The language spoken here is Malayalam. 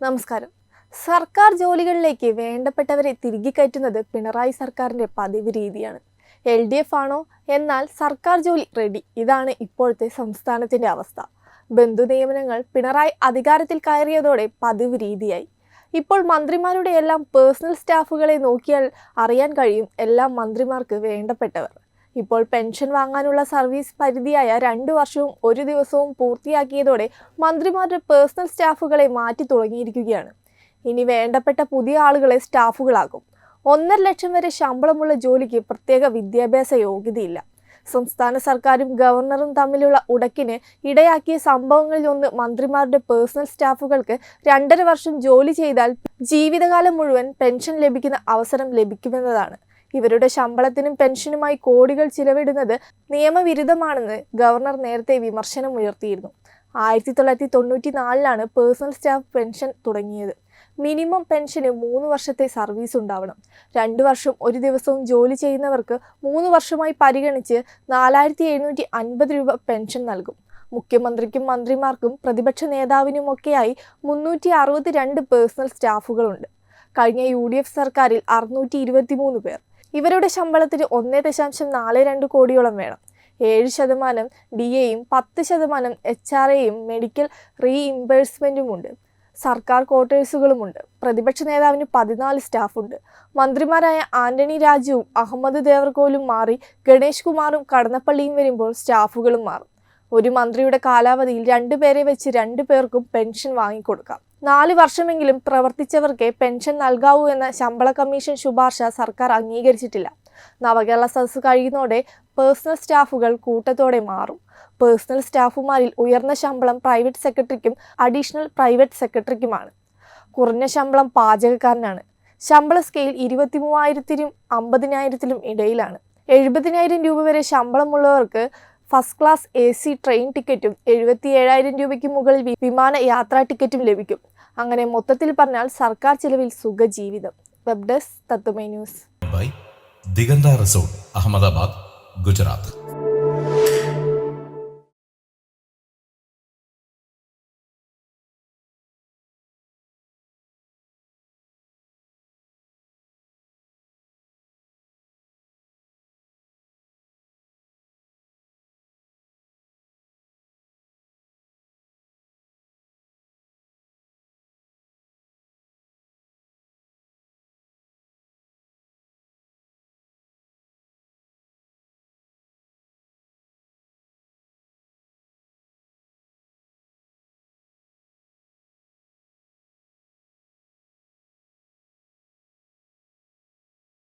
നമസ്കാരം. സർക്കാർ ജോലികളിലേക്ക് വേണ്ടപ്പെട്ടവരെ തിരികെ കയറ്റുന്നത് പിണറായി സർക്കാരിന്റെ പതിവ് രീതിയാണ്. എൽ ഡി എഫ് ആണോ? എന്നാൽ സർക്കാർ ജോലി റെഡി. ഇതാണ് ഇപ്പോഴത്തെ സംസ്ഥാനത്തിന്റെ അവസ്ഥ. ബന്ധു നിയമനങ്ങൾ പിണറായി അധികാരത്തിൽ കയറിയതോടെ പതിവ് രീതിയായി. ഇപ്പോൾ മന്ത്രിമാരുടെ എല്ലാം പേഴ്സണൽ സ്റ്റാഫുകളെ നോക്കിയാൽ അറിയാൻ കഴിയും എല്ലാ മന്ത്രിമാർക്ക് വേണ്ടപ്പെട്ടവർ. ഇപ്പോൾ പെൻഷൻ വാങ്ങാനുള്ള സർവീസ് പരിധിയായ രണ്ടു വർഷവും ഒരു ദിവസവും പൂർത്തിയാക്കിയതോടെ മന്ത്രിമാരുടെ പേഴ്സണൽ സ്റ്റാഫുകളെ മാറ്റി തുടങ്ങിയിരിക്കുകയാണ്. ഇനി വേണ്ടപ്പെട്ട പുതിയ ആളുകളെ സ്റ്റാഫുകളാകും ഒന്നര ലക്ഷം വരെ ശമ്പളമുള്ള ജോലിക്ക് പ്രത്യേക വിദ്യാഭ്യാസ യോഗ്യതയില്ല. സംസ്ഥാന സർക്കാരും ഗവർണറും തമ്മിലുള്ള ഉടക്കിന് ഇടയാക്കിയ സംഭവങ്ങളിൽ ഒന്ന് മന്ത്രിമാരുടെ പേഴ്സണൽ സ്റ്റാഫുകൾക്ക് രണ്ടര വർഷം ജോലി ചെയ്താൽ ജീവിതകാലം മുഴുവൻ പെൻഷൻ ലഭിക്കുന്ന അവസരം ലഭിക്കുമെന്നതാണ്. ഇവരുടെ ശമ്പളത്തിനും പെൻഷനുമായി കോടികൾ ചിലവിടുന്നത് നിയമവിരുദ്ധമാണെന്ന് ഗവർണർ നേരത്തെ വിമർശനം ഉയർത്തിയിരുന്നു. ആയിരത്തി തൊള്ളായിരത്തി തൊണ്ണൂറ്റി നാലിലാണ് പേഴ്സണൽ സ്റ്റാഫ് പെൻഷൻ തുടങ്ങിയത്. മിനിമം പെൻഷന് മൂന്ന് വർഷത്തെ സർവീസ് ഉണ്ടാവണം. രണ്ട് വർഷം ഒരു ദിവസവും ജോലി ചെയ്യുന്നവർക്ക് മൂന്ന് വർഷമായി പരിഗണിച്ച് നാലായിരത്തി എഴുന്നൂറ്റി അൻപത് രൂപ പെൻഷൻ നൽകും. മുഖ്യമന്ത്രിക്കും മന്ത്രിമാർക്കും പ്രതിപക്ഷ നേതാവിനുമൊക്കെയായി മുന്നൂറ്റി അറുപത്തി രണ്ട് പേഴ്സണൽ സ്റ്റാഫുകളുണ്ട്. കഴിഞ്ഞ യു ഡി എഫ് സർക്കാരിൽ അറുന്നൂറ്റി ഇരുപത്തി മൂന്ന് പേർ. ഇവരുടെ ശമ്പളത്തിന് ഒന്നേ ദശാംശം നാല് രണ്ട് കോടിയോളം വേണം. ഏഴ് ശതമാനം ഡി എയും പത്ത് ശതമാനം എച്ച് ആർ എയും മെഡിക്കൽ റീഇംബേഴ്സ്മെന്റുമുണ്ട് സർക്കാർ ക്വാർട്ടേഴ്സുകളുമുണ്ട്. പ്രതിപക്ഷ നേതാവിന് പതിനാല് സ്റ്റാഫുണ്ട്. മന്ത്രിമാരായ ആന്റണി രാജുവും അഹമ്മദ് ദേവർകോലും മാറി ഗണേഷ് കുമാറും കടന്നപ്പള്ളിയും വരുമ്പോൾ സ്റ്റാഫുകളും മാറും. ഒരു മന്ത്രിയുടെ കാലാവധിയിൽ രണ്ടുപേരെ വെച്ച് രണ്ടു പേർക്കും പെൻഷൻ വാങ്ങിക്കൊടുക്കാം. നാല് വർഷമെങ്കിലും പ്രവർത്തിച്ചവർക്ക് പെൻഷൻ നൽകാവൂ എന്ന ശമ്പള കമ്മീഷൻ ശുപാർശ സർക്കാർ അംഗീകരിച്ചിട്ടില്ല. നവകേരള സദസ് കഴിയുന്നതോടെ പേഴ്സണൽ സ്റ്റാഫുകൾ കൂട്ടത്തോടെ മാറും. പേഴ്സണൽ സ്റ്റാഫുമാരിൽ ഉയർന്ന ശമ്പളം പ്രൈവറ്റ് സെക്രട്ടറിക്കും അഡീഷണൽ പ്രൈവറ്റ് സെക്രട്ടറിക്കുമാണ്. കുറഞ്ഞ ശമ്പളം പാചകക്കാരനാണ്. ശമ്പള സ്കെയിൽ ഇരുപത്തി മൂവായിരത്തിനും അമ്പതിനായിരത്തിലും ഇടയിലാണ്. എഴുപതിനായിരം രൂപ വരെ ശമ്പളമുള്ളവർക്ക് first class A C train ടിക്കറ്റും എഴുപത്തി ഏഴായിരം രൂപയ്ക്ക് മുകളിൽ വിമാന യാത്രാ ടിക്കറ്റും ലഭിക്കും. അങ്ങനെ മൊത്തത്തിൽ പറഞ്ഞാൽ സർക്കാർ ചിലവിൽ സുഖജീവിതം. Web desk Tatwamayi news. Diganta resort Ahmedabad Gujarat.